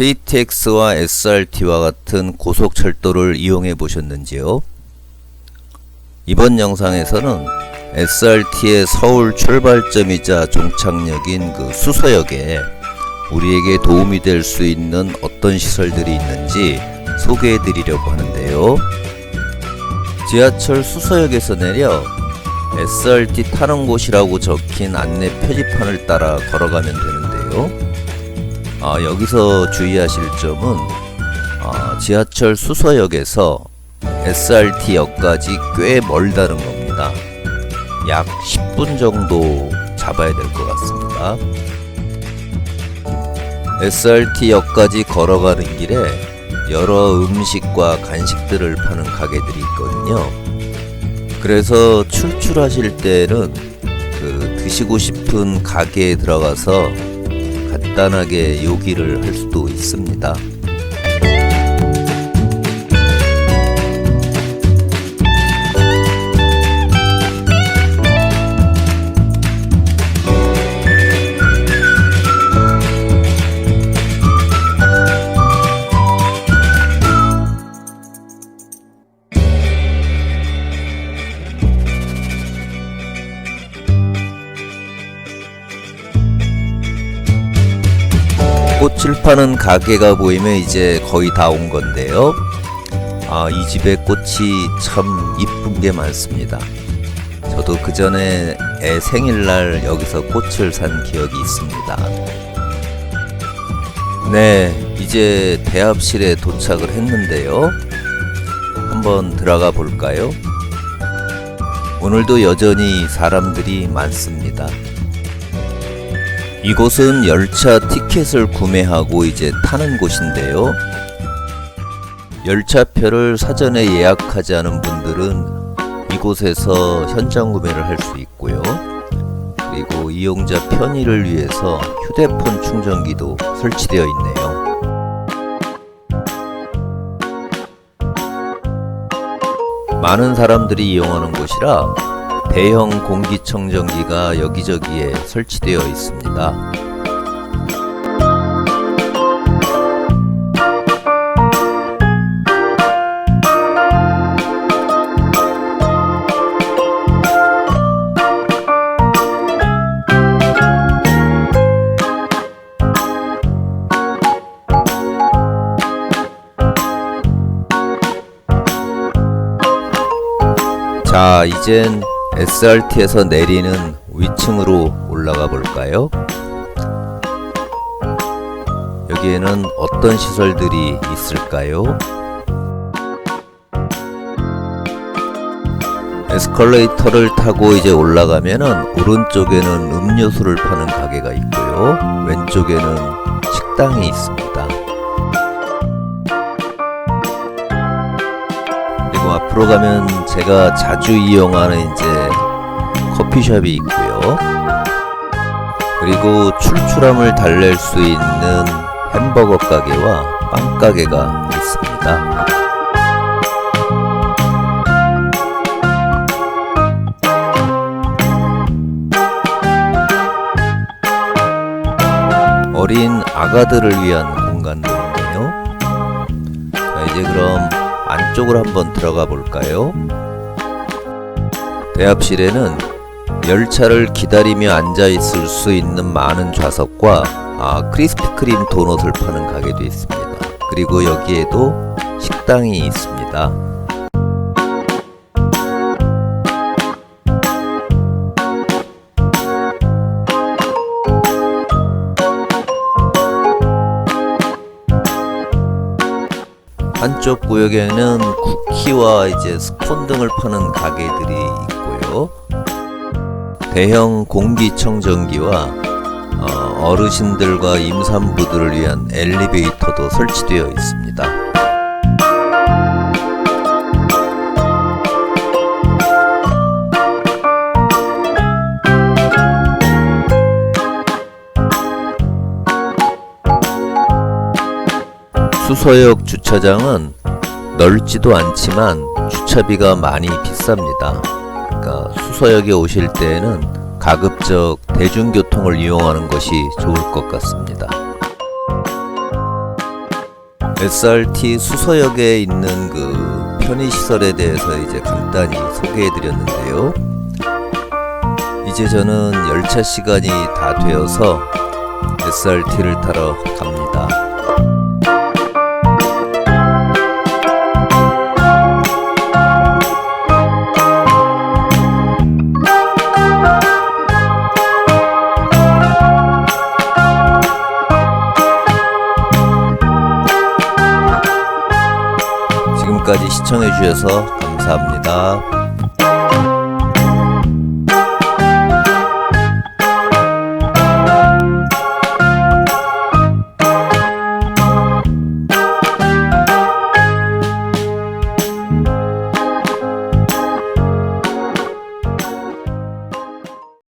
KTX와 SRT와 같은 고속철도를 이용해 보셨는지요? 이번 영상에서는 SRT의 서울 출발점이자 종착역인 그 수서역에 우리에게 도움이 될 수 있는 어떤 시설들이 있는지 소개해 드리려고 하는데요. 지하철 수서역에서 내려 SRT 타는 곳이라고 적힌 안내 표지판을 따라 걸어가면 되는데요. 아, 여기서 주의하실 점은 아, 지하철 수서역에서 SRT역까지 꽤 멀다는 겁니다. 약 10분 정도 잡아야 될 것 같습니다. SRT역까지 걸어가는 길에 여러 음식과 간식들을 파는 가게들이 있거든요. 그래서 출출하실 때는 그 드시고 싶은 가게에 들어가서 간단하게 요기를 할 수도 있습니다. 꽃을 파는 가게가 보이면 이제 거의 다 온 건데요. 아, 이 집에 꽃이 참 이쁜 게 많습니다. 저도 그 전에 애 생일날 여기서 꽃을 산 기억이 있습니다. 네, 이제 대합실에 도착을 했는데요. 한번 들어가 볼까요? 오늘도 여전히 사람들이 많습니다. 이곳은 열차 티켓을 구매하고 이제 타는 곳인데요. 열차표를 사전에 예약하지 않은 분들은 이곳에서 현장 구매를 할 수 있고요. 그리고 이용자 편의를 위해서 휴대폰 충전기도 설치되어 있네요. 많은 사람들이 이용하는 곳이라 대형 공기청정기가 여기저기에 설치되어 있습니다. 자, 이젠 SRT에서 내리는 위층으로 올라가 볼까요? 여기에는 어떤 시설들이 있을까요? 에스컬레이터를 타고 이제 올라가면은 오른쪽에는 음료수를 파는 가게가 있고요. 왼쪽에는 식당이 있습니다. 앞으로 가면 제가 자주 이용하는 이제 커피숍이 있고요. 그리고 출출함을 달랠 수 있는 햄버거 가게와 빵 가게가 있습니다. 어린 아가들을 위한 공간들인데요. 자, 이제 그럼 안쪽으로 한번 들어가 볼까요? 대합실에는 열차를 기다리며 앉아 있을 수 있는 많은 좌석과 아, 크리스피 크림 도넛을 파는 가게도 있습니다. 그리고 여기에도 식당이 있습니다. 한쪽 구역에는 쿠키와 이제 스콘 등을 파는 가게들이 있고요. 대형 공기청정기와 어, 어르신들과 임산부들을 위한 엘리베이터도 설치되어 있습니다. 수서역 주차장은 넓지도 않지만 주차비가 많이 비쌉니다. 그러니까 수서역에 오실 때에는 가급적 대중교통을 이용하는 것이 좋을 것 같습니다. SRT 수서역에 있는 그 편의시설에 대해서 이제 간단히 소개해 드렸는데요. 이제 저는 열차 시간이 다 되어서 SRT를 타러 갑니다. 지금까지 시청해주셔서 감사합니다.